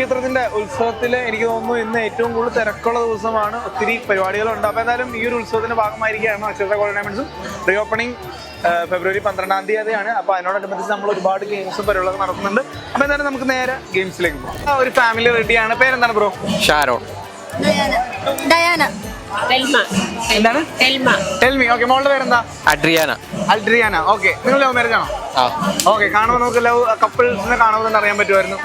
ക്ഷേത്രത്തിന്റെ ഉത്സവത്തിൽ എനിക്ക് തോന്നുന്നു ഇന്ന് ഏറ്റവും കൂടുതൽ തിരക്കുള്ള ദിവസമാണ് ഒത്തിരി പരിപാടികളുണ്ട്. അപ്പോൾ എന്തായാലും ഈ ഒരു ഉത്സവത്തിന്റെ ഭാഗമായിരിക്കുകയാണ് നക്ഷത്ര ഗോൾഡ് ഡയമണ്ട്സും റീ ഓപ്പണിംഗ് ഫെബ്രുവരി പന്ത്രണ്ടാം തീയതിയാണ്. അപ്പോൾ അതിനോടനുബന്ധിച്ച് നമ്മൾ ഒരുപാട് ഗെയിംസും പരിപാടികളൊക്കെ നടത്തുന്നുണ്ട്. അപ്പോൾ എന്തായാലും നമുക്ക് നേരെ ഗെയിംസിലേക്ക് പോകാം. ഒരു ഫാമിലി റെഡിയാണ് പേരെന്താണ് ബ്രോ ഷാരോൺ. ഡയാന. എന്താണ്? മോളുടെ പേരെന്താ? അഡ്രിയാന. അഡ്രിയാന. ഓക്കെ നിങ്ങൾ ലവ് മാരേജ് ആണോ? ഓക്കെ കാണുമ്പോൾ നമുക്ക് ലവ് കപ്പിൾസിനെ കാണുമ്പോൾ തന്നെ അറിയാൻ പറ്റുമായിരുന്നു.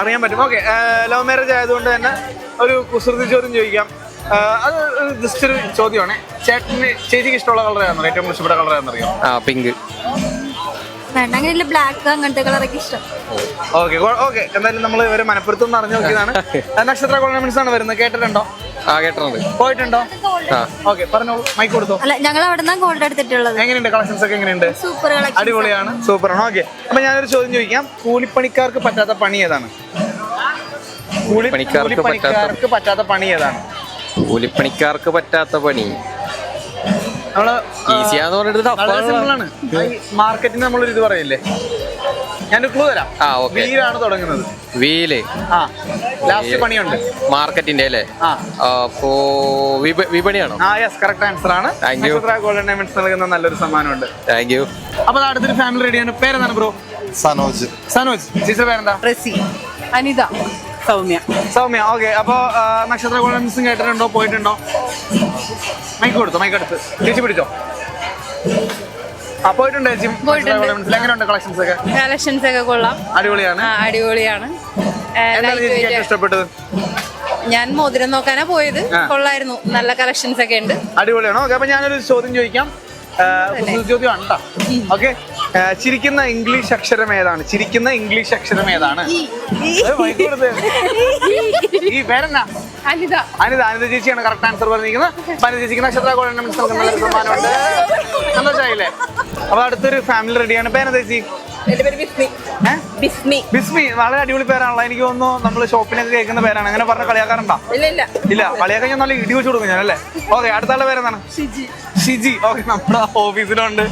അറിയാൻ പറ്റും. ഓക്കെ ലവ് മാരേജ് ആയതുകൊണ്ട് തന്നെ ഒരു കുസൃതി ചോദ്യം ചോദിക്കാം. അത് ജസ്റ്റ് ഒരു ചോദ്യമാണ്. ചേട്ടന് ചേച്ചിക്ക് ഇഷ്ടമുള്ള കളർ ആണോ ഏറ്റവും ഇഷ്ടപ്പെട്ട കളർ ഏതാണെന്നറിയോ ആ പിങ്ക് ബ്ലാക്ക് അങ്ങനത്തെ കളറൊക്കെ ഇഷ്ടം. ഓക്കെ ഓക്കെ എന്തായാലും നമ്മൾ ഇവരെ മനപ്പുറത്തുനിന്ന് അറിഞ്ഞു നോക്കിയതാണ്. നക്ഷത്ര കോർണമെന്റ്സ് ആണ് വരുന്നത്. കേട്ടിട്ടുണ്ടോ? ആ കേട്ടിട്ടുണ്ട് പോയിട്ടുണ്ടോ? ആ. ഓക്കെ പറഞ്ഞോളൂ. മൈക്ക് കൊടുത്തോ? അല്ല ഞങ്ങൾ അവിടെ നിന്നാണ് ഗോൾഡ് എടുത്തിട്ടുള്ളത്. എങ്ങനെയുണ്ട് കളക്ഷൻസ് ഒക്കെ എങ്ങനെയുണ്ട്? സൂപ്പർ കളക്ഷൻ അടിപൊളിയാണ്. സൂപ്പറാണ് ഓക്കെ. അപ്പൊ ഞാനൊരു ചോദ്യം ചോദിക്കാം. കൂലിപ്പണിക്കാർക്ക് പറ്റാത്ത പണി ഏതാണ്? കൂലി- പണിക്കാർക്ക് കൂലിപ്പണിക്കാർക്ക് പറ്റാത്ത പണി ഏതാണ്? കൂലിപ്പണിക്കാർക്ക് പറ്റാത്ത പണി. നമ്മൾ ഈസിയാന്ന് പറഞ്ഞിട്ട് വളരെ സിമ്പിൾ ആണ്. മാർക്കറ്റിന് നമ്മളൊരു ഇത് പറയില്ലേ? ഞാനൊരു ക്ലൂ തരാം. ആ. വീലാണ് തുടങ്ങുന്നത്. വീൽ. ആ ലാസ്റ്റ് പണിയുണ്ട്. മാർക്കറ്റിന്റെ അല്ലേ? ആ. അപ്പോ വിപ- വിപണിയാണോ? ആ യെസ് കറക്റ്റ് ആൻസർ ആണ്. നക്ഷത്ര ഗോൾഡൻ ഡയമണ്ട്സ് നൽകുന്ന നല്ലൊരു സമ്മാനമുണ്ട്. താങ്ക് യു അപ്പൊ അടുത്തൊരു ഫാമിലി റെഡിയാണ് പേരെന്താണ് ബ്രോ സനോജ്. സനോജ്. ടീച്ചർ പേരെന്താ? റസി. അനിത. സൗമ്യ. സൗമ്യ ഓക്കെ അപ്പോ നക്ഷത്ര കേട്ടിട്ടുണ്ടോ? പോയിട്ടുണ്ടോ? മൈക്ക് കൊടുത്തോ മൈക്ക് എടുത്ത്. ചേച്ചി പിടിച്ചോ? പോയിട്ടുണ്ട് എങ്ങനെയുണ്ട് കളക്ഷൻസ് ഒക്കെ? കളക്ഷൻസ് ഒക്കെ കൊള്ളാം. അടിപൊളിയാണ്. അടിപൊളിയാണ്. ഇഷ്ടപ്പെട്ടത്? ഞാൻ മോതിരം നോക്കാനാ പോയത്. കൊള്ളായിരുന്നു. നല്ല കളക്ഷൻസ് ഒക്കെ ഉണ്ട്. അടിപൊളിയാണോ. അപ്പൊ ഞാനൊരു ചോദ്യം ചോദിക്കാം. ചോദ്യം ആണ് ഓക്കെ ചിരിക്കുന്ന ഇംഗ്ലീഷ് അക്ഷരം ഏതാണ്? ചിരിക്കുന്ന ഇംഗ്ലീഷ് അക്ഷരം ഏതാണ്. ഈ പേരെന്നാ? അനിത. അനിത അനിത ചേച്ചിയാണ് കറക്റ്റ് ആൻസർ പറഞ്ഞിരിക്കുന്നത്. അനിത ചേച്ചിക്ക് നക്ഷത്ര നല്ലൊരു സമ്മാനമുണ്ട്. സന്തോഷമായില്ലേ അപ്പൊ അടുത്തൊരു ഫാമിലി റെഡിയാണ് പേന ചേച്ചി? പേര് ബിസ്മി. ബിസ്മി. ബിസ്മി വളരെ അടിപൊളി പേരാണല്ലോ. എനിക്ക് തോന്നുന്നു നമ്മൾ ഷോപ്പിനൊക്കെ കേൾക്കുന്ന പേരാണ്. അങ്ങനെ പറഞ്ഞ കളിയാക്കാറുണ്ടോ? ഇല്ല ഇല്ല. ഇല്ല കളിയാക്കാൻ ഞാൻ നല്ല ഇടി വെച്ച് കൊടുക്കും ഞാൻ അല്ലേ? ഓക്കെ അടുത്ത ആളുടെ പേരെന്താണ് ഷിജി. ഓക്കെ നമ്മുടെ ഓഫീസിലുണ്ട്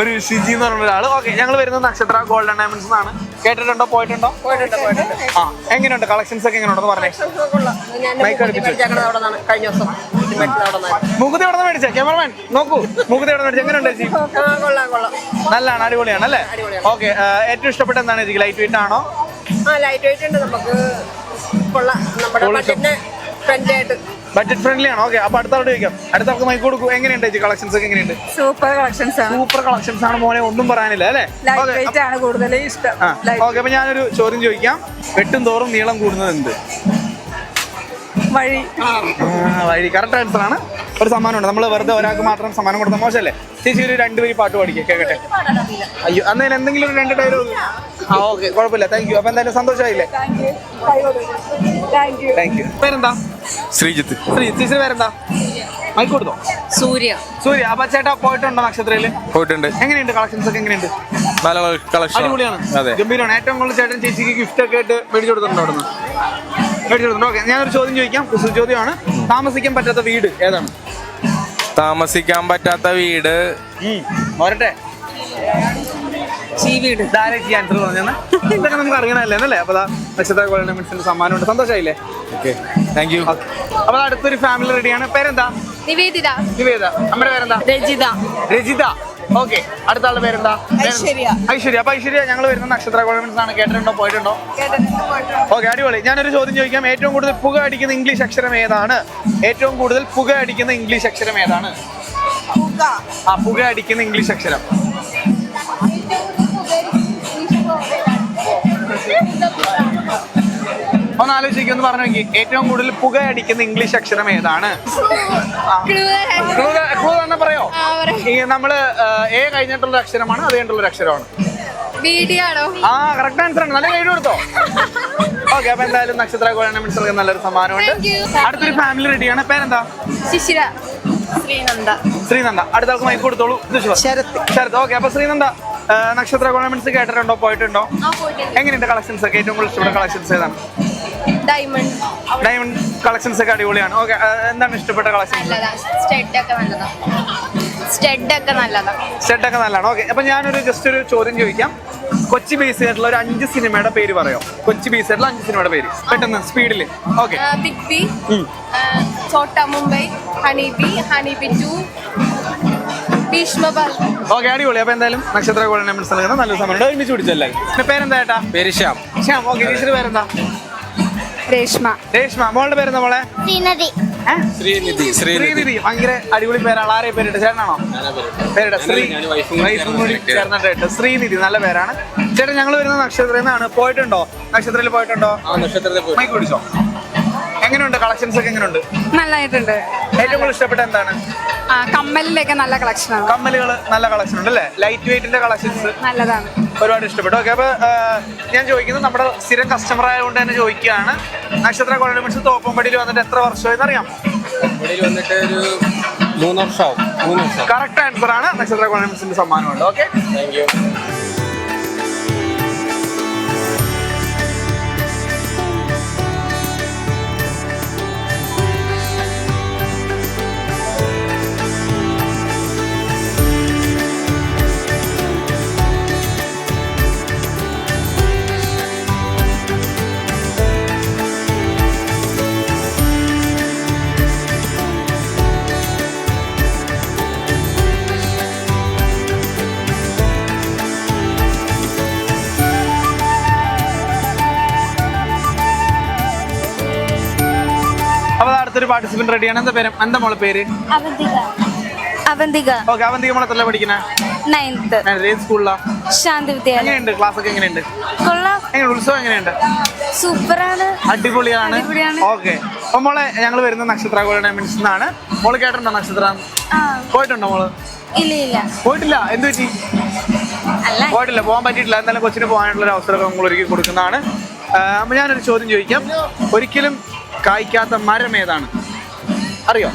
ഒരു ഷിജി എന്ന് പറഞ്ഞ ഒരാൾ ഓക്കെ ഞങ്ങൾ വരുന്നത് നക്ഷത്ര ഗോൾഡൻ ഡയമണ്ട്സ് എന്നാണ്. കേട്ടിട്ടുണ്ടോ? പോയിട്ടുണ്ടോ? ആ എങ്ങനെയുണ്ട്? കളക്ഷൻസ് ഒക്കെ എങ്ങനെയുണ്ടെന്ന് പറഞ്ഞേ? മൈക്ക് അടുപ്പിച്ച് കഴിഞ്ഞ ദിവസം മുഖത്ത് എവിടെ മേടിച്ച? ക്യാമറമാൻ നോക്കൂ. മുഖത്ത് എവിടെ മേടിച്ച. എങ്ങനെയുണ്ട് ചേച്ചി? നല്ലതാണ് അടിപൊളിയാണ് അല്ലേ? ഓക്കെ ഏറ്റവും ഇഷ്ടപ്പെട്ട എന്താണ് ചേച്ചി? ലൈറ്റ് വെയിറ്റ് ആണോ? ലൈറ്റ് വെയിറ്റ് ഉണ്ട് നമുക്ക്. കൊള്ളാം. നമ്മുടെ. ബഡ്ജറ്റിന് ബഡ്ജറ്റ് ഫ്രണ്ട്ലി ആണ്? ഓക്കെ അപ്പൊ അടുത്ത അവിടെ ചോദിക്കാം. അടുത്ത അവർക്ക് മൈക്ക് കൊടുക്കും. എങ്ങനെയുണ്ട് ചേച്ചി കളക്ഷൻസ് ഒക്കെ എങ്ങനെയുണ്ട്? സൂപ്പർ കളക്ഷൻസ് ആണ്. സൂപ്പർ കളക്ഷൻസ് ആണ് മോനെ ഒന്നും പറയാനില്ല അല്ലേ? ലൈറ്റ് ആണ് കൂടുതൽ ഇഷ്ടം. ഓക്കെ അപ്പൊ ഞാനൊരു ചോദ്യം ചോദിക്കാം. വെട്ടും തോറും നീളം കൂടുന്നത് എന്ത്? വഴി. ആ, വഴി. കറക്റ്റ് ആൻസർ ആണ്. ഒരു സമ്മാനം ഉണ്ട് നമ്മൾ വെറുതെ ഒരാൾക്ക് മാത്രം സമ്മാനം കൊടുത്താൽ മോശമല്ലേ? ചേച്ചി ഒരു രണ്ടുപേര് പാട്ട് പാടിക്കുക കേക്കട്ടെ. അയ്യോ അന്നേരം എന്തെങ്കിലും ഒരു രണ്ട് ഡയലോഗ് ആ ഓക്കെ കുഴപ്പമില്ല. താങ്ക് യു അപ്പൊ എന്തായാലും സന്തോഷമായില്ലേ? താങ്ക് യു പേരെന്താ? ശ്രീജിത്ത്. ശ്രീജിത്ത്. ചേച്ചി പേരെന്താ? മൈക്ക് കൊടുത്തോ? സൂര്യ. സൂര്യ അപ്പൊ ചേട്ടാ പോയിട്ടുണ്ടോ നക്ഷത്രയിൽ. പോയിട്ടുണ്ട്. എങ്ങനെയുണ്ട് കളക്ഷൻസ് ഒക്കെ എങ്ങനെയുണ്ട്? നല്ല കളക്ഷൻ അടിപൊളിയാണ്. അതെ. ഗംഭീരമാണ്. ഏറ്റവും കൂടുതൽ ചേട്ടൻ ചേച്ചിക്ക് ഗിഫ്റ്റ് ഒക്കെ ആയിട്ട് മേടിച്ചു കൊടുത്തിട്ടുണ്ടോ അവിടുന്ന്? മേടിച്ചു കൊടുത്തിട്ടുണ്ട്? ഓക്കെ ഞാനൊരു ചോദ്യം ചോദിക്കാം. കുസൃതി ചോദ്യമാണ്. താമസിക്കാൻ പറ്റാത്ത വീട് ഏതാണ്? താമസിക്കാൻ പറ്റാത്ത വീട്. വരട്ടെ. വീട് ധാരാളം ആൻസർ പറഞ്ഞാൽ ഇതൊക്കെ നമുക്ക് അറിയണമല്ലേ എന്നല്ലേ അപ്പോൾ ദാ നക്ഷത്ര ഗോൾഡൻമെന്റ്സിന്റെ സമ്മാനമുണ്ട്. സന്തോഷമായില്ലേ? ഓക്കെ താങ്ക് യു അപ്പോൾ അടുത്തൊരു ഫാമിലി റെഡിയാണ് പേരെന്താ? നിവേദിത. പേരെന്താ? രജിത. രജിത. ഓക്കെ അടുത്ത ആളുടെ പേരെന്താ? ഐശ്വര്യ. ഐശ്വര്യ. അപ്പൊ ഐശ്വര്യ ഞങ്ങൾ വരുന്ന നക്ഷത്ര ആണ്. കേട്ടിട്ടുണ്ടോ? പോയിട്ടുണ്ടോ? ഓക്കെ അടിപൊളി. ഞാനൊരു ചോദ്യം ചോദിക്കാം. ഏറ്റവും കൂടുതൽ പുക അടിക്കുന്ന ഇംഗ്ലീഷ് അക്ഷരം ഏതാണ്? ഏറ്റവും കൂടുതൽ പുക അടിക്കുന്ന ഇംഗ്ലീഷ് അക്ഷരം ഏതാണ്? ആ പുക അടിക്കുന്ന ഇംഗ്ലീഷ് അക്ഷരം. ഒന്ന് ആലോചിക്കുക ഒന്ന് പറഞ്ഞു ഏറ്റവും കൂടുതൽ പുക അടിക്കുന്ന ഇംഗ്ലീഷ് അക്ഷരം ഏതാണ്? ക്ലൂ തന്നെ പറയോ? നമ്മൾ എ കഴിഞ്ഞിട്ടുള്ള അക്ഷരമാണ് അത് കഴിഞ്ഞിട്ടുള്ള അക്ഷരമാണ്. ആ കറക്റ്റ് ആൻസർ ആണ്. നല്ല കൈ കൊടുത്തോ? ഓക്കെ അപ്പൊ എന്തായാലും നക്ഷത്ര ഗോഴാണ് നല്ലൊരു സമ്മാനമുണ്ട്. അടുത്തൊരു ഫാമിലി റെഡിയാണ് പേരെന്താ? ശിശിര. ശ്രീനന്ദ. ശ്രീനന്ദ. അടുത്ത ആൾക്ക് മൈക്ക് കൊടുത്തോളൂ. ശരത്. ശരത്. ഓക്കെ അപ്പൊ ശ്രീനന്ദ. നക്ഷത്ര ഗോർണമെന്റ്സ് കേട്ടിട്ടുണ്ടോ? പോയിട്ടുണ്ടോ? എങ്ങനെയുണ്ട് കളക്ഷൻസ് ഒക്കെ? ഏറ്റവും കൂടുതൽ ഇഷ്ടപ്പെട്ട കളക്ഷൻസ് ഏതാണ്? ഡയമണ്ട് ഡയമണ്ട് കളക്ഷൻസ് ഒക്കെ അടിപൊളിയാണ്. ഓക്കെ എന്താണ് ഇഷ്ടപ്പെട്ട കളക്ഷൻ നല്ലതാ. സ്റ്റെഡ് ഒക്കെ നല്ലതാ. സ്റ്റഡ് ഒക്കെ നല്ലതാണ് നല്ലതാണ്. ഓക്കെ അപ്പൊ ഞാനൊരു ജസ്റ്റ് ഒരു ചോദ്യം ചോദിക്കാം. കൊച്ചി ബേസ് ആയിട്ടുള്ള ഒരു അഞ്ച് സിനിമയുടെ പേര് പറയോ? കൊച്ചി ബേസ് ആയിട്ടുള്ള അഞ്ച് സിനിമയുടെ പേര്. പെട്ടെന്ന് സ്പീഡിൽ okay big B Chota Mumbai Honey Bee Honey Bee two ഭീഷ്മബൽ okay അടിപൊളി. അപ്പൊ എന്തായാലും നക്ഷത്ര ഗോൾഡൻ ഡയമണ്ട്സ് നൽകുന്ന നല്ല സമയം ഒരുമിച്ച് പിടിച്ചല്ലേ? പിന്നെ പേരെന്താ ഏട്ടാ? പേര് ശ്യാം. ശ്യാം ഓക്കെ ടീച്ചർ പേരെന്താ? രേഷ്മ. രേഷ്മ മോളുടെ പേരെന്താ മോളെ? ശ്രീനദി? ശ്രീനിധി ശ്രീനിധി. ഭയങ്കര അടിപൊളി പേരാണ്. ആരെയും പേരിട്ട്? ചേട്ടനാണോ? പേരിട്ട ശ്രീ വൈഫും കൂടി ചേർന്നിട്ട്. ശ്രീനിധി നല്ല പേരാണ്. ചേട്ടൻ ഞങ്ങൾ വരുന്ന നക്ഷത്രത്തിൽ നിന്നാണ്. പോയിട്ടുണ്ടോ? നക്ഷത്രത്തിൽ പോയിട്ടുണ്ടോ? ആ നക്ഷത്രത്തെ പോയി. മൈക്ക് പിടിച്ചോ? എങ്ങനെയുണ്ട്? കളക്ഷൻസ് ഒക്കെ എങ്ങനെയുണ്ട്? നല്ലതായിട്ടുണ്ട് ഏറ്റവും കൂടുതൽ ഇഷ്ടപ്പെട്ട എന്താണ്? ആ നല്ല കളക്ഷൻ കളക്ഷനാണ് കമ്മലുകൾ നല്ല കളക്ഷൻ ഉണ്ട് അല്ലേ? ലൈറ്റ് വെയിറ്റിന്റെ കളക്ഷൻസ് നല്ലതാണ്. ഒരുപാട് ഇഷ്ടപ്പെട്ടു. ഓക്കെ അപ്പൊ ഞാൻ ചോദിക്കുന്നത് നമ്മുടെ സ്ഥിരം കസ്റ്റമർ ആയതുകൊണ്ട് തന്നെ ചോദിക്കുകയാണ്. നക്ഷത്ര കോളിമെന്റ്സ് തോപ്പമ്പടിയിൽ വന്നിട്ട് എത്ര വർഷമായെന്ന് അറിയാം? ഇവിടെ വന്നിട്ട് ഒരു മൂന്ന് വർഷമാവും. മൂന്ന് വർഷം. കറക്റ്റ് ആൻസർ ആണ് നക്ഷത്ര കോളേജിന്റെ സമ്മാനമുണ്ട്. ഓക്കെ താങ്ക് യു പാർട്ടിസിപ്പന്റ് റെഡിയാണ് എന്താ പേര്? എന്താ മോളെ പേര്? അവന്തിക. അവന്തിക. ഓക്കെ അവന്തിക മോളെ എത്ര പഠിക്കുന്ന നയൻത്ത് ഏത് സ്കൂളിലാ ശാന്തി വിദ്യാലയം. എങ്ങനെയുണ്ട്? ക്ലാസ് ഒക്കെ എങ്ങനെയുണ്ട്? കൊള്ളാം. എങ്ങനെ ഉത്സവം എങ്ങനെയുണ്ട്? സൂപ്പറാണ്. അടിപൊളിയാണ്. അടിപൊളിയാണ്. ഓക്കെ. അപ്പൊ മോളെ ഞങ്ങൾ വരുന്ന നക്ഷത്ര ഗോൾഡ് ഡയമണ്ട്സ് മോൾ കേട്ടിട്ടുണ്ടോ നക്ഷത്ര? ആ. പോയിട്ടുണ്ടോ മോൾ? ഇല്ല ഇല്ല. പോയിട്ടില്ല. എന്ത് പറ്റി? അല്ല. പോയിട്ടില്ല. പോകാൻ പറ്റിയിട്ടില്ല. എന്തായാലും കൊച്ചിന് പോകാനുള്ള ഒരു അവസരമൊക്കെ നമ്മൾ ഒരുക്കി കൊടുക്കുന്നതാണ്. ആ, അപ്പൊ ഞാനൊരു ചോദ്യം ചോദിക്കാം. ഒരിക്കലും കായ്ക്കാത്ത മരം ഏതാണ്? അറിയോ?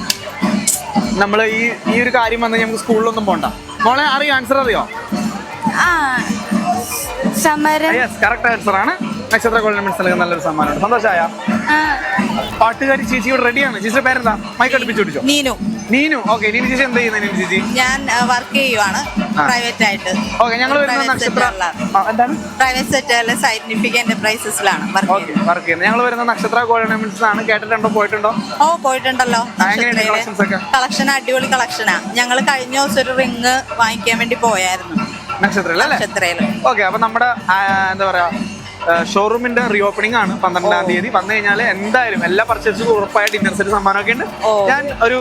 നമ്മൾ ഈ ഈ ഒരു കാര്യം വന്ന് നമുക്ക് സ്കൂളിലൊന്നും പോണ്ട. മോളെ അറിയോ? ആൻസർ അറിയോ? യെസ് കറക്റ്റ് ആൻസർ ആണ്. നക്ഷത്ര ഗോൾഡ് മെഡൽസ് നൽകുന്ന നല്ലൊരു സമ്മാനമാണ് സന്തോഷമായ പാട്ടുകാരി ചേച്ചി ഇവിടെ റെഡിയാണ് ചേച്ചിയുടെ പേരെന്താ? മൈക്ക് അടുപ്പിച്ചു നീനു. നീനു. ഓക്കെ നീനു ചേച്ചി എന്താ ചെയ്യുന്നത് നീനു ചേച്ചി? ഞാൻ വർക്ക് ചെയ്യുവാണ്. പ്രൈവറ്റ് ആയിട്ട്. ഓക്കെ ഞങ്ങൾ വരുന്ന നക്ഷത്ര എന്താണ്? പ്രൈവറ്റ് സെക്ടറിലെ സയന്റിഫിക് എന്റർപ്രൈസസിലാണ് വർക്ക് ചെയ്യുന്നത്. ഞങ്ങൾ വരുന്ന നക്ഷത്ര ഗോൾഡ് മെഡൽസ് ആണ് കേട്ടിട്ടുണ്ടോ? പോയിട്ടുണ്ടോ? ഓ പോയിട്ടുണ്ടല്ലോ. കളക്ഷൻ അടിപൊളി കളക്ഷനാ ഞങ്ങൾ കഴിഞ്ഞ ദിവസം ഒരു റിങ് വാങ്ങിക്കാൻ വേണ്ടി പോയായിരുന്നു. നക്ഷത്രയിലല്ലേ നക്ഷത്രയിൽ. ഓക്കെ അപ്പൊ നമ്മുടെ എന്താ പറയാ ഷോറൂമിന്റെ റീഓപ്പണിംഗ് ആണ് പന്ത്രണ്ടാം തീയതി. വന്നു കഴിഞ്ഞാൽ എന്തായാലും എല്ലാ പർച്ചേസും ഉറപ്പായിട്ട് ഡിന്നർ സെറ്റ് സമ്മാനമൊക്കെ ഉണ്ട്. ഞാൻ ഒരു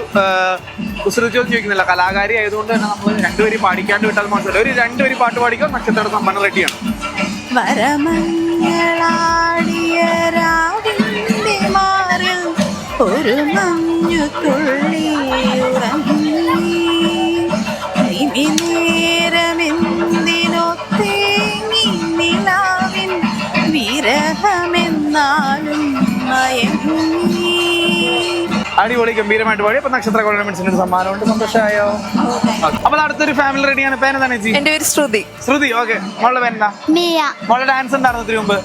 കുസൃതിയോട് ചോദിക്കുന്നില്ല. കലാകാരി ആയതുകൊണ്ട് തന്നെ നമ്മൾ രണ്ടുപേരും പാടിക്കാണ്ട് വിട്ടാൽ മാത്രമല്ല. ഒരു രണ്ടുപേരും പാട്ട് പാടിക്കോ? നക്ഷത്ര സമ്മാനം റെഡിയാണ് ഒരു മഞ്ഞു തുള്ളി അടിപൊളി ഗംഭീരമായിട്ട് പാടി. അപ്പൊ നക്ഷത്ര ഗവൺമെന്റ്സിന്റെ ഒരു സമ്മാനമുണ്ട്. സന്തോഷമായോ? അപ്പൊ അടുത്തൊരു ഫാമിലി റെഡിയാണ് പേരെന്താണ് ചേച്ചി? എന്റെ പേര് ശ്രുതി. ശ്രുതി ഓക്കെ മോളുടെ പേരെന്താ? മിയ. മോളുടെ ഡാൻസ് ഉണ്ടായിരുന്നു ഇതിനു മുമ്പ്?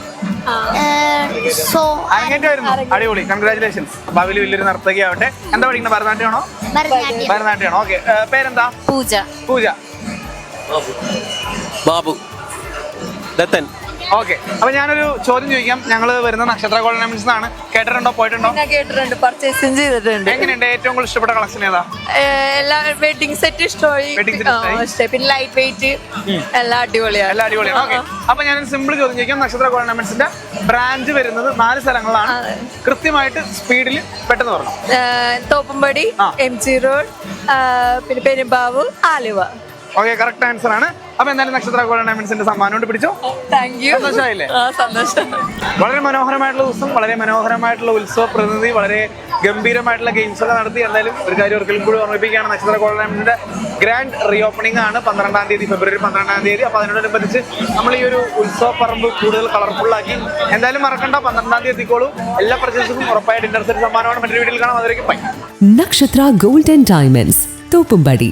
അടിപൊളി. കൺഗ്രാചുലേഷൻസ് ഭാവിയിൽ വലിയൊരു നർത്തകിയാവട്ടെ. എന്താ പഠിക്കുന്നത് ഭരതനാട്യമാണോ? ഭരതനാട്യം. ഭരതനാട്യമാണോ? ഓക്കെ പേരെന്താ? പൂജ. പൂജ. ബാബു. ദത്തൻ. ഓക്കെ. അപ്പൊ ഞാനൊരു ചോദ്യം ചോദിക്കാം. ഞങ്ങൾ വരുന്ന നക്ഷത്ര ഗോൾഡ് ഡയമണ്ട്സ് ആണ് കേട്ടിട്ടുണ്ടോ? പോയിട്ടുണ്ടോ? ഞാൻ കേട്ടിട്ടുണ്ട്. പർച്ചേസും ചെയ്തിട്ടുണ്ട്. എങ്ങനെയുണ്ട്? ഏറ്റവും കൂടുതൽ ഇഷ്ടപ്പെട്ട കളക്ഷൻ ഏതാ? എല്ലാ വെഡിങ് സെറ്റ് ഇഷ്ടമായി. Wedding set? ഇഷ്ടമായി. പിന്നെ ലൈറ്റ് വെയിറ്റ് എല്ലാം അടിപൊളിയാണ്. എല്ലാം അടിപൊളിയാണ്. ഓക്കെ. അപ്പൊ ഞാനൊരു സിമ്പിൾ ചോദ്യം ചോദിക്കാം. നക്ഷത്ര ഗോൾഡ് ഡയമണ്ട്സിന്റെ ബ്രാഞ്ച് വരുന്നത് നാല് സ്ഥലങ്ങളാണ്. കൃത്യമായിട്ട് സ്പീഡിൽ പെട്ടെന്ന് പറഞ്ഞു. ഏഹ് തോപ്പുംപടി ആ. എം ജി റോഡ് പിന്നെ Perumbavoor Aluva. Okay correct answer ആണ്. അപ്പൊ എന്തായാലും നക്ഷത്ര ഗോൾഡ് ഡയമണ്ട്സിന്റെ സമ്മാനം കൊണ്ട് പിടിച്ചോ താങ്ക് യു സന്തോഷമായില്ലേ? ആ സന്തോഷം. വളരെ മനോഹരമായിട്ടുള്ള ദിവസം വളരെ മനോഹരമായിട്ടുള്ള ഉത്സവ പ്രതിനിധി വളരെ ഗംഭീരമായിട്ടുള്ള ഗെയിംസ് ഒക്കെ നടത്തി. എന്തായാലും ഒരു കാര്യം ഒരിക്കലും കൂടി ഓർമ്മിപ്പിക്കുകയാണ് നക്ഷത്ര കോളേജിന്റെ ഗ്രാൻഡ് റീ ഓപ്പണിംഗ് ആണ് പന്ത്രണ്ടാം തീയതി ഫെബ്രുവരി പന്ത്രണ്ടാം തീയതി. അപ്പൊ അതിനോടനുബന്ധിച്ച് നമ്മൾ ഈ ഒരു ഉത്സവ പറമ്പ് കൂടുതൽ കളർഫുൾ ആക്കി. എന്തായാലും മറക്കണ്ട പന്ത്രണ്ടാം തീയതി എത്തിക്കോളൂ എല്ലാ പർച്ചേസും ഉറപ്പായിട്ട് ഇന്റർസെറ്റ് സെറ്റ് സമ്മാനമാണ്. മറ്റൊരു വീട്ടിൽ കാണാം. അതിലേക്ക് നക്ഷത്ര Nakshatra Gold ഡയമണ്ട്സ് Topumbadi.